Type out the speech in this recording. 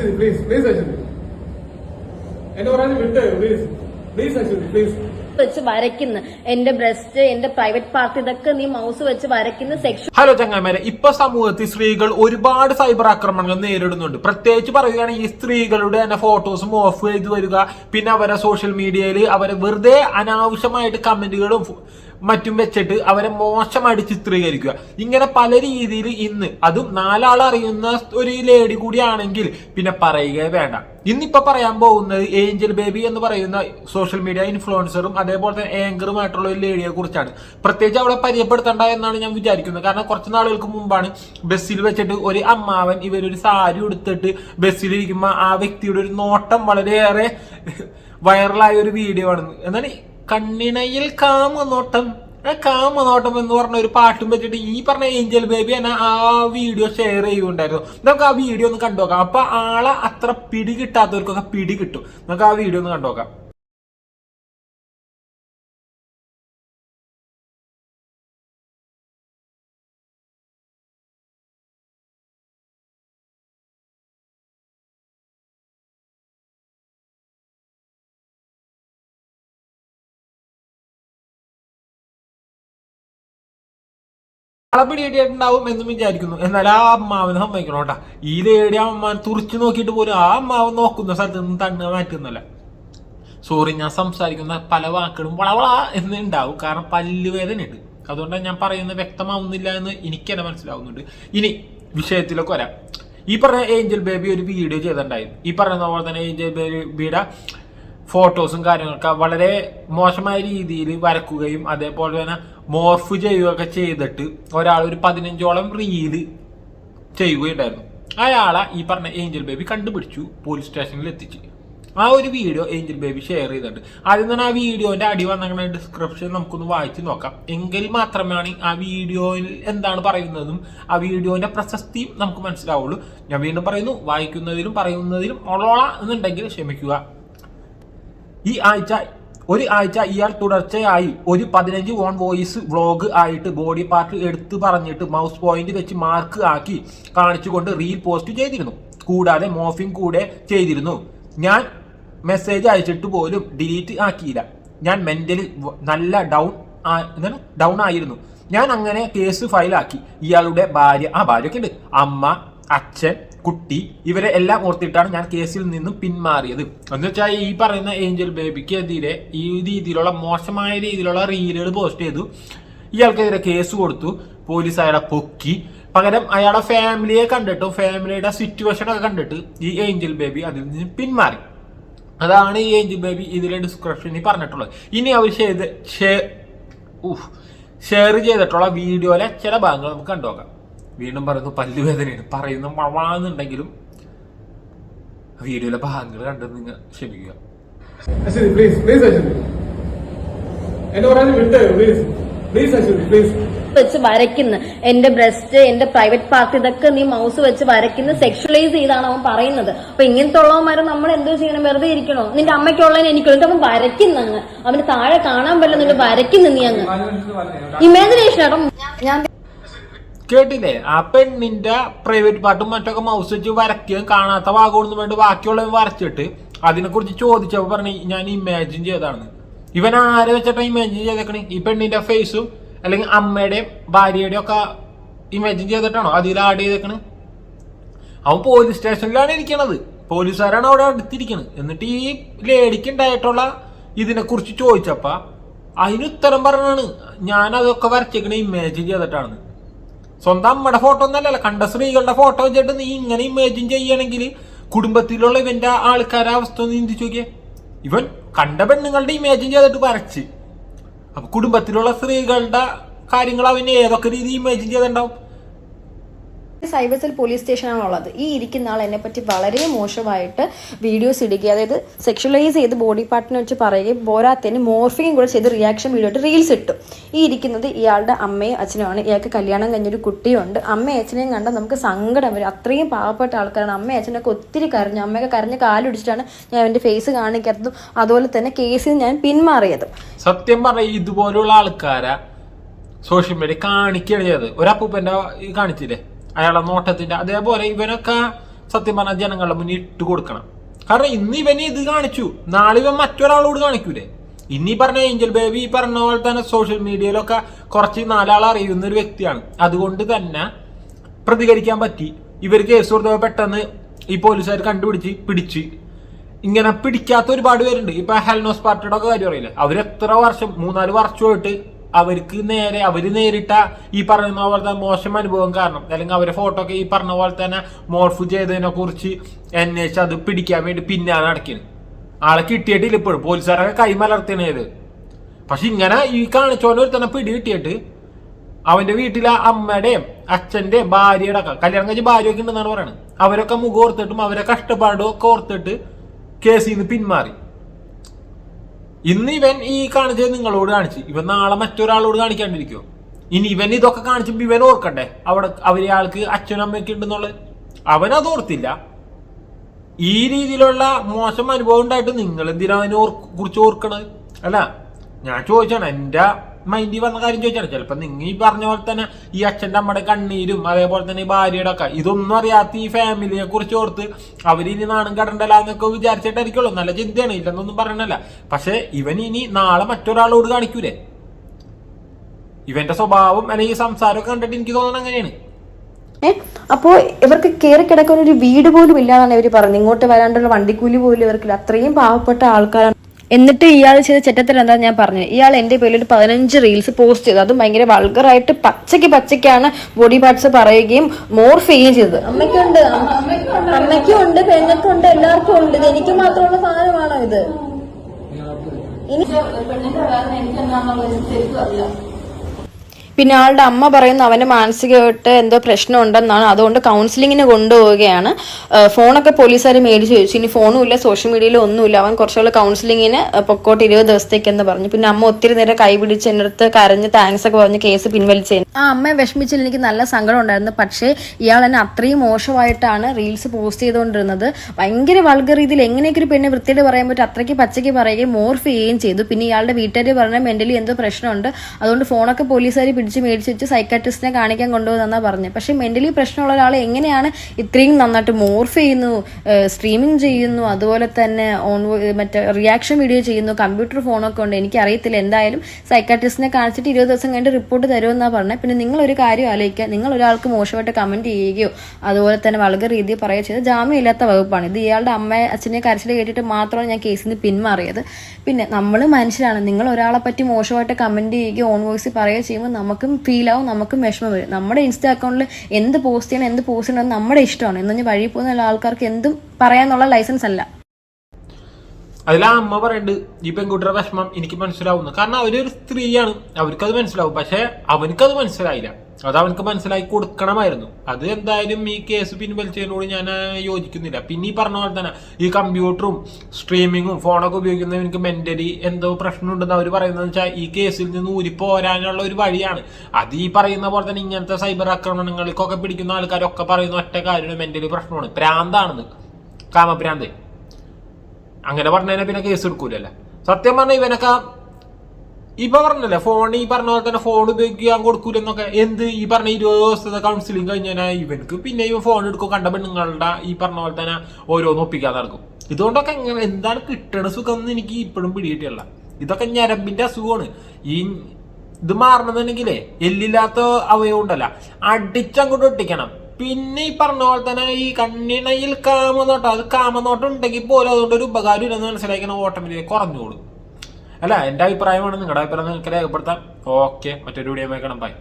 Aswathy please please Aswathy എന്നെ പറഞ്ഞ് വിട്ട് പ്ലീസ് പ്ലീസ് അശ്വതി പ്ലീസ് വെച്ച് വരയ്ക്കുന്ന. എന്റെ ബ്രസ്റ്റ് എന്റെ പ്രൈവറ്റ് പാർട്ട് ഇതൊക്കെ നീ മൗസ് വെച്ച് വരയ്ക്കുന്ന. സെക്ഷൻ ഹലോ ചങ്ങാമാരെ ഇപ്പൊ സമൂഹത്തിൽ സ്ത്രീകൾ ഒരുപാട് സൈബർ ആക്രമണങ്ങൾ നേരിടുന്നുണ്ട്. പ്രത്യേകിച്ച് പറയുകയാണെങ്കിൽ ഈ സ്ത്രീകളുടെ തന്നെ ഫോട്ടോസും ഓഫ് ചെയ്ത് വരിക. പിന്നെ അവരെ സോഷ്യൽ മീഡിയയിൽ അവരെ വെറുതെ അനാവശ്യമായിട്ട് കമന്റുകളും മറ്റും വെച്ചിട്ട് അവരെ മോശമായിട്ട് ചിത്രീകരിക്കുക. ഇങ്ങനെ പല രീതിയിൽ ഇന്ന് അതും നാലാൾ അറിയുന്ന ഒരു ലേഡി കൂടിയാണെങ്കിൽ പിന്നെ പറയുക വേണ്ട. ഇന്നിപ്പോ പറയാൻ പോകുന്നത് ഏഞ്ചൽ ബേബി എന്ന് പറയുന്ന സോഷ്യൽ മീഡിയ ഇൻഫ്ലുവൻസറും അതേപോലെ തന്നെ ഏങ്കറുമായിട്ടുള്ള ഒരു ലേഡിയെ കുറിച്ചാണ്. പ്രത്യേകിച്ച് അവളെ പരിചയപ്പെടുത്തണ്ട എന്നാണ് ഞാൻ വിചാരിക്കുന്നത്. കാരണം കുറച്ച് നാളുകൾക്ക് മുമ്പാണ് ബസ്സിൽ വെച്ചിട്ട് ഒരു അമ്മാവൻ ഇവരൊരു സാരി എടുത്തിട്ട് ബസ്സിലിരിക്കുമ്പോൾ ആ വ്യക്തിയുടെ ഒരു നോട്ടം വളരെയേറെ വൈറലായ ഒരു വീഡിയോ ആണ്. എന്നാൽ കണ്ണിണയിൽ കാമനോട്ടം. കാമനോട്ടം എന്ന് പറഞ്ഞ ഒരു പാട്ടും വെച്ചിട്ട് ഈ പറഞ്ഞ ഏഞ്ചൽ ബേബി എന്നെ ആ വീഡിയോ ഷെയർ ചെയ്യുന്നുണ്ടായിരുന്നു നമുക്ക് ആ വീഡിയോ ഒന്ന് കണ്ടുനോക്കാം അപ്പൊ ആളെ അത്ര പിടി കിട്ടാത്തവർക്കൊക്കെ പിടി കിട്ടും. നമുക്ക് ആ വീഡിയോ ഒന്ന് കണ്ടുനോക്കാം ആളെ ഏടിയായിട്ടുണ്ടാവും എന്നും വിചാരിക്കുന്നു. എന്നാൽ ആ അമ്മാവനെ സമ്മതിക്കണം കേട്ടാ. ഈ ലേഡി അമ്മ തുറച്ചു നോക്കിയിട്ട് പോലും ആ അമ്മാവൻ നോക്കുന്ന സ്ഥലത്ത് നിന്ന് തണ്ണ മാറ്റുന്നില്ല. സോറി ഞാൻ സംസാരിക്കുന്ന പല വാക്കുകളും വളവള എന്ന് ഉണ്ടാവും. കാരണം പല്ലുവേദന ഉണ്ട്. അതുകൊണ്ടാണ് ഞാൻ പറയുന്നത് വ്യക്തമാവുന്നില്ല എന്ന് എനിക്ക് തന്നെ മനസ്സിലാവുന്നുണ്ട്. ഇനി വിഷയത്തിലൊക്കെ വരാം. ഈ പറഞ്ഞ ഏഞ്ചൽ ബേബി ഒരു വീഡിയോ ചെയ്തിട്ടുണ്ടായിരുന്നു. ഈ പറയുന്ന പോലെ തന്നെ ഏഞ്ചൽ ബേബിയുടെ ഫോട്ടോസും കാര്യങ്ങളൊക്കെ വളരെ മോശമായ രീതിയിൽ വരക്കുകയും അതേപോലെ തന്നെ മോർഫ് ചെയ്യുകയൊക്കെ ചെയ്തിട്ട് ഒരാൾ ഒരു പതിനഞ്ചോളം റീൽ ചെയ്യുകയുണ്ടായിരുന്നു. അയാളെ ഈ പറഞ്ഞ ഏഞ്ചൽ ബേബി കണ്ടുപിടിച്ചു പോലീസ് സ്റ്റേഷനിൽ എത്തിച്ച്. ആ ഒരു വീഡിയോ ഏഞ്ചൽ ബേബി ഷെയർ ചെയ്തിട്ടുണ്ട്. ആദ്യം തന്നെ ആ വീഡിയോന്റെ അടി വന്നങ്ങനെ ഡിസ്ക്രിപ്ഷൻ നമുക്കൊന്ന് വായിച്ചു നോക്കാം. എങ്കിൽ മാത്രമാണ് ആ വീഡിയോയിൽ എന്താണ് പറയുന്നതും ആ വീഡിയോന്റെ പ്രശസ്തിയും നമുക്ക് മനസ്സിലാവുള്ളൂ. ഞാൻ വീണ്ടും പറയുന്നു വായിക്കുന്നതിലും പറയുന്നതിലും ഒളോള എന്നുണ്ടെങ്കിൽ ക്ഷമിക്കുക. ഈ ആഴ്ച ഒരു ആഴ്ച ഇയാൾ തുടർച്ചയായി ഒരു പതിനഞ്ച് ഓൺ വോയിസ് വ്ളോഗ് ആയിട്ട് ബോഡി പാർട്ട് എടുത്തു പറഞ്ഞിട്ട് മൗസ് പോയിന്റ് വെച്ച് മാർക്ക് ആക്കി കാണിച്ചുകൊണ്ട് റീൽ പോസ്റ്റ് ചെയ്തിരുന്നു. കൂടാതെ മോഫിംഗ് കൂടെ ചെയ്തിരുന്നു. ഞാൻ മെസ്സേജ് അയച്ചിട്ട് പോലും ഡിലീറ്റ് ആക്കിയില്ല. ഞാൻ മെന്റലി നല്ല ഡൗൺ എന്താണ്? ഡൗൺ ആയിരുന്നു. ഞാൻ അങ്ങനെ കേസ് ഫയലാക്കി. ഇയാളുടെ ഭാര്യ ആ ഭാര്യയൊക്കെ ഉണ്ട്. അമ്മ അച്ഛൻ കുട്ടി ഇവരെ എല്ലാം ഓർത്തിട്ടാണ് ഞാൻ കേസിൽ നിന്നും പിന്മാറിയത്. എന്ന് വെച്ചാൽ ഈ പറയുന്ന ഏഞ്ചൽ ബേബിക്കെതിരെ ഈ രീതിയിലുള്ള മോശമായ രീതിയിലുള്ള റീലുകൾ പോസ്റ്റ് ചെയ്തു. ഇയാൾക്കെതിരെ കേസ് കൊടുത്തു. പോലീസ് അയാളെ പൊക്കി. പകരം അയാളെ ഫാമിലിയെ കണ്ടിട്ടും ഫാമിലിയുടെ സിറ്റുവേഷൻ ഒക്കെ കണ്ടിട്ട് ഈ ഏഞ്ചൽ ബേബി അതിൽ നിന്ന് പിന്മാറി. അതാണ് ഈ ഏഞ്ചൽ ബേബി ഇതിലെ ഡിസ്ക്രിപ്ഷനിൽ പറഞ്ഞിട്ടുള്ളത്. ഇനി അവർ ചെയ്ത് ഷെയർ ചെയ്തിട്ടുള്ള വീഡിയോയിലെ ചില ഭാഗങ്ങൾ നമുക്ക് കണ്ടുനോക്കാം. വീണ്ടും പറയുന്നു പല്ലുവേദനയാണ്. പറയുന്ന മഴാന്നുണ്ടെങ്കിലും വീഡിയോയിലെ ഭാഗങ്ങൾ കണ്ട് നിങ്ങൾ ക്ഷമിക്കുക. പ്ലീസ് പ്ലീസ് അശ്വതി എന്നെ പറഞ്ഞ് വിട്ട് പ്ലീസ് പ്ലീസ് പ്ലീസ് വെച്ച് വരയ്ക്കുന്ന. എന്റെ ബ്രസ്റ്റ് എന്റെ പ്രൈവറ്റ് പാർട്ട് ഇതൊക്കെ നീ മൗസ് വെച്ച് വരയ്ക്കുന്ന സെക്ഷലൈസ് ചെയ്താണ് അവൻ പറയുന്നത്. അപ്പൊ ഇങ്ങനത്തെ ഉള്ളവന്മാരെ നമ്മൾ എന്തോ ചെയ്യണം വെറുതെ ഇരിക്കണോ? നിന്റെ അമ്മയ്ക്കുള്ളതിന് എനിക്കുള്ള എന്നിട്ട് അവൻ വരയ്ക്കുന്ന അങ്ങ്. അവന് താഴെ കാണാൻ പറ്റില്ല നിന്റെ വരയ്ക്കുന്ന നീ അങ്ങ്. ഇമാജിനേഷൻ ആട്ടോ. ഞാൻ കേട്ടില്ലേ? ആ പെണ്ണിന്റെ പ്രൈവറ്റ് പാർട്ട് മറ്റൊക്കെ മൗസ് വെച്ച് വരയ്ക്കുകയും കാണാത്ത ഭാഗമൊന്നും വേണ്ട ബാക്കിയുള്ളവ വരച്ചിട്ട് അതിനെക്കുറിച്ച് ചോദിച്ചപ്പോൾ പറഞ്ഞു ഞാൻ ഇമാജിൻ ചെയ്തതാണ്. ഇവൻ ആരെ വെച്ചിട്ട് ഇമാജിൻ ചെയ്തേക്കണേ? ഈ പെണ്ണിന്റെ ഫേസും അല്ലെങ്കിൽ അമ്മയുടെയും ഭാര്യയുടെയും ഒക്കെ ഇമാജിൻ ചെയ്തിട്ടാണോ? അതിൽ ആഡ് ചെയ്തേക്കണ്. അവൻ പോലീസ് സ്റ്റേഷനിലാണ് ഇരിക്കണത്. പോലീസുകാരാണ് അവിടെ അടുത്തിരിക്കണത് എന്നിട്ട് ഈ ലേഡിക്ക് ഉണ്ടായിട്ടുള്ള ഇതിനെ കുറിച്ച് ചോദിച്ചപ്പ അതിന് ഉത്തരം പറഞ്ഞാണ് ഞാൻ അതൊക്കെ വരച്ചേക്കണ ഇമാജിൻ ചെയ്തിട്ടാണ് സ്വന്തം അമ്മയുടെ ഫോട്ടോ ഒന്നല്ലല്ലോ കണ്ട സ്ത്രീകളുടെ ഫോട്ടോ വെച്ചിട്ട് നീ ഇങ്ങനെ ഇമാജിൻ ചെയ്യണമെങ്കിൽ കുടുംബത്തിലുള്ള ഇവന്റെ ആൾക്കാരെ അവസ്ഥ ഒന്ന് ചിന്തിച്ചു നോക്കിയേ. ഇവൻ കണ്ട പെണ്ണുങ്ങളുടെ ഇമാജിൻ ചെയ്തിട്ട് വരച്ച്. അപ്പൊ കുടുംബത്തിലുള്ള സ്ത്രീകളുടെ കാര്യങ്ങൾ അവന് ഏതൊക്കെ രീതി ഇമാജിൻ ചെയ്തിട്ടുണ്ടാവും? സൈബർ സെൽ പോലീസ് സ്റ്റേഷനാണ് ഉള്ളത്? ഈ ഇരിക്കുന്ന ആൾ എന്നെ പറ്റി വളരെ മോശമായിട്ട് വീഡിയോസ് ഇടുകയും. അതായത് സെക്ഷലൈസ് ചെയ്ത് ബോഡി പാർട്ടിനെ വെച്ച് പറയുകയും പോരാത്തതിന് മോർഫിങ്ങും കൂടെ ചെയ്ത് റിയാക്ഷൻ വീഡിയോ ആയിട്ട് റീൽസ് ഇട്ടു. ഈ ഇരിക്കുന്നത് ഇയാളുടെ അമ്മയും അച്ഛനുമാണ്. ഇയാൾക്ക് കല്യാണം കഴിഞ്ഞൊരു കുട്ടിയുണ്ട്. അമ്മയും അച്ഛനെയും കണ്ടാൽ നമുക്ക് സങ്കടം വരും. അത്രയും പാവപ്പെട്ട ആൾക്കാരാണ്. അമ്മയും അച്ഛനൊക്കെ ഒത്തിരി കരഞ്ഞു. അമ്മയൊക്കെ കരഞ്ഞ് കാലുടിച്ചിട്ടാണ് ഞാൻ എന്റെ ഫേസ് കാണിക്കാത്തതും അതുപോലെ തന്നെ കേസിൽ ഞാൻ പിന്മാറിയത്. സത്യം പറഞ്ഞ ഇതുപോലുള്ള ആൾക്കാരെ സോഷ്യൽ മീഡിയ കാണിക്കുകയാണ് ചെയ്തത് ഒരപ്പൂപ്പന്റെ കാണിച്ചില്ലേ? അയാളെ നോട്ടത്തിന്റെ അതേപോലെ ഇവനൊക്കെ സത്യം പറഞ്ഞ ജനങ്ങളുടെ മുന്നിൽ ഇട്ട് കൊടുക്കണം. കാരണം ഇന്ന് ഇവന് ഇത് കാണിച്ചു. നാളിവൻ മറ്റൊരാളോട് കാണിക്കൂലേ? ഇനി പറഞ്ഞ ഏഞ്ചൽ ബേബി ഈ പറഞ്ഞ പോലെ തന്നെ സോഷ്യൽ മീഡിയയിലൊക്കെ കുറച്ച് നാലാൾ അറിയുന്ന ഒരു വ്യക്തിയാണ്. അതുകൊണ്ട് തന്നെ പ്രതികരിക്കാൻ പറ്റി. ഇവർ കേസ് കൊടുത്തപ്പോൾ പെട്ടെന്ന് ഈ പോലീസുകാർ കണ്ടുപിടിച്ച് പിടിച്ച്. ഇങ്ങനെ പിടിക്കാത്ത ഒരുപാട് പേരുണ്ട്. ഇപ്പൊ ഹെൽനോസ് പാർട്ടിയുടെ ഒക്കെ കാര്യം അറിയില്ല? അവർ എത്ര വർഷം മൂന്നാൽ വർഷമായിട്ട് അവർക്ക് നേരെ അവർ നേരിട്ട ഈ പറയുന്ന പോലത്തെ മോശം അനുഭവം കാരണം. അല്ലെങ്കിൽ അവരെ ഫോട്ടോ ഒക്കെ ഈ പറഞ്ഞ പോലെ തന്നെ മോർഫ് ചെയ്തതിനെ കുറിച്ച് അന്വേഷിച്ച് അത് പിടിക്കാൻ വേണ്ടി പിന്നാണ് നടക്കുന്നു ആളെ കിട്ടിയിട്ടില്ല ഇപ്പോഴും. പോലീസുകാരൊക്കെ കൈമലർത്തിയത് പക്ഷെ ഇങ്ങനെ ഈ കാണിച്ചോണ്ട് തന്നെ പിടി കിട്ടിയിട്ട് അവന്റെ വീട്ടിലെ അമ്മയുടെയും അച്ഛന്റെയും ഭാര്യയുടെ ഒക്കെ കല്യാണം ഭാര്യ ഭാര്യയൊക്കെ ഉണ്ടെന്നാണ് പറയുന്നത് അവരൊക്കെ മുഖം ഓർത്തിട്ടും അവരെ കഷ്ടപ്പാടും ഒക്കെ ഓർത്തിട്ട് കേസിൽ നിന്ന് പിന്മാറി. ഇന്ന് ഇവൻ ഈ കാണിച്ചത് നിങ്ങളോട് കാണിച്ച്. ഇവൻ നാളെ മറ്റൊരാളോട് കാണിക്കാണ്ടിരിക്കുമോ ഇനി ഇവൻ ഇതൊക്കെ കാണിച്ചപ്പോ ഇവൻ ഓർക്കണ്ടേ? അവിടെ അവരയാൾക്ക് അച്ഛനും അമ്മയൊക്കെ ഉണ്ടെന്നുള്ളത്? അവനത് ഓർത്തില്ല. ഈ രീതിയിലുള്ള മോശം അനുഭവം ഉണ്ടായിട്ട് നിങ്ങൾ എന്തിനാ അതിനെ കുറിച്ച് ഓർക്കണത്? അല്ല ഞാൻ ചോദിച്ചാണ് എന്റെ മൈൻഡിൽ വന്ന കാര്യം ചോദിച്ചാൽ ചിലപ്പോൾ നിങ്ങൾ ഈ പറഞ്ഞ പോലെ തന്നെ ഈ അച്ഛന്റെ അമ്മയുടെ കണ്ണീരും അതേപോലെ തന്നെ ഈ ഭാര്യയുടെ ഒക്കെ ഇതൊന്നും അറിയാത്ത ഈ ഫാമിലിയെ കുറിച്ച് ഓർത്ത് അവർ ഇനി നാണം കടണ്ടല്ല എന്നൊക്കെ വിചാരിച്ചിട്ടായിരിക്കുള്ളൂ. നല്ല ചിന്തയാണ്. ഇല്ലെന്നൊന്നും പറയണല്ല. പക്ഷേ ഇവൻ ഇനി നാളെ മറ്റൊരാളോട് കാണിക്കൂലേ? ഇവന്റെ സ്വഭാവം അല്ലെങ്കിൽ സംസാരമൊക്കെ കണ്ടിട്ട് എനിക്ക് തോന്നുന്നത് അങ്ങനെയാണ്. അപ്പോ ഇവർക്ക് കയറി കിടക്കാൻ ഒരു വീട് പോലും ഇല്ലാന്നാണ് ഇവർ പറഞ്ഞത്. ഇങ്ങോട്ട് വരാണ്ടുള്ള വണ്ടിക്കൂലി പോലും ഇവർക്കില്ല അത്രയും പാവപ്പെട്ട ആൾക്കാരാണ് എന്നിട്ട് ഇയാൾ ചെയ്ത ചെറ്റത്തിൽ എന്താ ഞാൻ പറഞ്ഞത് ഇയാൾ എന്റെ പേരിൽ ഒരു പതിനഞ്ച് റീൽസ് പോസ്റ്റ് ചെയ്തു. അതും ഭയങ്കര വൾഗറായിട്ട് പച്ചയ്ക്ക് പച്ചയ്ക്കാണ് ബോഡി പാർട്സ് പറയുകയും മോർഫ് ചെയ്യുകയും ചെയ്തത്. അമ്മയ്ക്കുണ്ട്. അമ്മയ്ക്കുണ്ട് ഉണ്ട് ഉണ്ട് എല്ലാവർക്കും ഉണ്ട്. ഇത് എനിക്ക് മാത്രമുള്ള സാധനമാണോ ഇത്? ഇനി പിന്നെ ആളുടെ അമ്മ പറയുന്നു അവന് മാനസികമായിട്ട് എന്തോ പ്രശ്നം ഉണ്ടെന്നാണ് അതുകൊണ്ട് കൗൺസിലിങ്ങിന് കൊണ്ടുപോവുകയാണ്. ഫോണൊക്കെ പോലീസുകാർ മേടിച്ച് ചോദിച്ചു ഇനി ഫോണും ഇല്ല സോഷ്യൽ മീഡിയയിലും ഒന്നുമില്ല. അവൻ കുറച്ചുകൂടെ കൗൺസിലിങ്ങിന് പൊക്കോട്ട് ഇരുപത് ദിവസത്തേക്ക് എന്ന് പറഞ്ഞു. പിന്നെ അമ്മ ഒത്തിരി നേരം കൈ പിടിച്ച് കരഞ്ഞ് താങ്ക്സ് ഒക്കെ പറഞ്ഞ് കേസ് പിൻവലിച്ചു ആ അമ്മയെ വിഷമിച്ചിൽ എനിക്ക് നല്ല സങ്കടം ഉണ്ടായിരുന്നു. പക്ഷേ ഇയാൾ എന്നെ അത്രയും മോശമായിട്ടാണ് റീൽസ് പോസ്റ്റ് ചെയ്തുകൊണ്ടിരുന്നത്. ഭയങ്കര വൾഗർ രീതിയിൽ എങ്ങനെയൊക്കെ ഒരു പെണ്ണെ വൃത്തിയോട് പറയാൻ പറ്റും അത്രയ്ക്ക് പച്ചയ്ക്ക് പറയുകയും മോർഫ് ചെയ്യുകയും ചെയ്തു. പിന്നെ ഇയാളുടെ വീട്ടുകാർ പറഞ്ഞ മെന്റലി എന്തോ പ്രശ്നമുണ്ട്. അതുകൊണ്ട് ഫോണൊക്കെ പോലീസുകാർ മേടിച്ച് മേടിച്ച് വെച്ച് സൈക്കാട്രിസ്റ്റിനെ കാണിക്കാൻ കൊണ്ടുപോകുന്നാണ് പറഞ്ഞത് പക്ഷേ മെന്റലി പ്രശ്നമുള്ള ഒരാൾ എങ്ങനെയാണ് ഇത്രയും നന്നായിട്ട് മോർഫ് ചെയ്യുന്നു സ്ട്രീമിംഗ് ചെയ്യുന്നു അതുപോലെ തന്നെ ഓൺ മറ്റേ റിയാക്ഷൻ വീഡിയോ ചെയ്യുന്നു കമ്പ്യൂട്ടർ ഫോണൊക്കെ ഉണ്ട് എനിക്ക് അറിയത്തില്ല എന്തായാലും സൈക്കാട്രിസ്റ്റിനെ കാണിച്ചിട്ട് ഇരുപത് ദിവസം കഴിഞ്ഞിട്ട് റിപ്പോർട്ട് തരുമെന്നാണ് പറഞ്ഞത് പിന്നെ നിങ്ങൾ ഒരു കാര്യം ആലോചിക്കുക നിങ്ങൾ ഒരാൾക്ക് മോശമായിട്ട് കമന്റ് ചെയ്യുകയോ അതുപോലെ തന്നെ വളരെ രീതിയിൽ പറയുകയോ ചെയ്ത് ജാമ്യമില്ലാത്ത വകുപ്പാണ്. ഇത് ഇയാളുടെ അമ്മയെ അച്ഛനെ കരച്ചിൽ കേട്ടിട്ട് മാത്രമാണ് ഞാൻ കേസിൽ നിന്ന് പിന്മാറിയത്. പിന്നെ നമ്മൾ മനുഷ്യരാണ് നിങ്ങൾ ഒരാളെ പറ്റി മോശമായിട്ട് കമന്റ് ചെയ്യുകയോ ഓൺ വോയിസ് പറയുകയോ ചെയ്യുമ്പോൾ നമുക്കും ഫീൽ ആവും നമുക്കും വിഷമം വരും. നമ്മുടെ ഇൻസ്റ്റാ അക്കൗണ്ടിൽ എന്ത് പോസ്റ്റ് ചെയ്യണം എന്ത് പോസ്റ്റ് ചെയ്യണം നമ്മുടെ ഇഷ്ടമാണ്. എന്ന് വഴി പോകുന്ന ആൾക്കാർക്ക് എന്തും പറയാനുള്ള ലൈസൻസ് അല്ല. അതിലാ അമ്മ പറയുന്നുണ്ട് ഈ പെൺകുട്ടിയുടെ വിഷമം എനിക്ക് മനസ്സിലാവുന്നു. കാരണം അവരൊരു സ്ത്രീയാണ് അവർക്കത് മനസ്സിലാവും. പക്ഷെ അവനക്കത് മനസ്സിലായില്ല. അത് അവനക്ക് മനസ്സിലാക്കി കൊടുക്കണമായിരുന്നു. അത് എന്തായാലും ഈ കേസ് പിൻവലിച്ചതിനോട് ഞാൻ യോജിക്കുന്നില്ല. പിന്നെ ഈ പറഞ്ഞ പോലെ തന്നെ ഈ കമ്പ്യൂട്ടറും സ്ട്രീമിങ്ങും ഫോണൊക്കെ ഉപയോഗിക്കുന്നവർക്ക് മെന്റലി എന്തോ പ്രശ്നമുണ്ടെന്ന് അവർ പറയുന്നത് വെച്ചാൽ ഈ കേസിൽ നിന്ന് ഊരിപ്പോരാനുള്ള ഒരു വഴിയാണ്. അത് ഈ പറയുന്ന പോലെ തന്നെ ഇങ്ങനത്തെ സൈബർ ആക്രമണങ്ങൾക്കൊക്കെ പിടിക്കുന്ന ആൾക്കാരൊക്കെ പറയുന്ന ഒറ്റ കാര്യമാണ് മെന്റലി പ്രശ്നമാണ്. പ്രാന്താണെന്ന്. കാമഭ്രാന്ത് അങ്ങനെ പറഞ്ഞതിനെ പിന്നെ കേസ് എടുക്കൂലല്ല? സത്യം പറഞ്ഞാൽ ഇവനൊക്കെ ഇപ്പൊ പറഞ്ഞല്ലേ ഫോൺ ഈ പറഞ്ഞ പോലെ തന്നെ ഫോൺ ഉപയോഗിക്കാൻ കൊടുക്കൂലെന്നൊക്കെ. എന്ത്? ഈ പറഞ്ഞ ഇരുപത് ദിവസത്തെ കൗൺസിലിംഗ് കഴിഞ്ഞാൽ ഇവനക്ക് പിന്നെ ഇവൻ ഫോൺ എടുക്കും കണ്ട പെണ്ണുങ്ങളുടെ ഈ പറഞ്ഞ പോലെ തന്നെ ഓരോന്ന് ഒപ്പിക്കാൻ നടക്കും. ഇതുകൊണ്ടൊക്കെ എങ്ങനെ എന്താണ് കിട്ടണ സുഖം എന്ന് എനിക്ക് ഇപ്പോഴും പിടികിട്ടിയല്ല. ഇതൊക്കെ ഞരമ്പിന്റെ അസുഖമാണ്. ഈ ഇത് മാറണമെന്നുണ്ടെങ്കിലേ എല്ലില്ലാത്ത അവയവം ഉണ്ടല്ല അടിച്ചങ്ങോട്ട് ഒട്ടിക്കണം. പിന്നെ ഈ പറഞ്ഞ പോലെ തന്നെ ഈ കണ്ണിണയിൽ കാമനോട്ടം അത് കാമനോട്ടം ഉണ്ടെങ്കിൽ പോലും അതുകൊണ്ട് ഒരു ഉപകാരം ഇല്ലെന്ന് മനസ്സിലാക്കണം ഓട്ടോമാറ്റിക് കുറഞ്ഞോളും. അല്ല എന്റെ അഭിപ്രായമാണ്. നിങ്ങളുടെ അഭിപ്രായം നിങ്ങൾക്ക് രേഖപ്പെടുത്താം ഓക്കെ മറ്റൊരു വീഡിയോ വേക്കണം ബൈ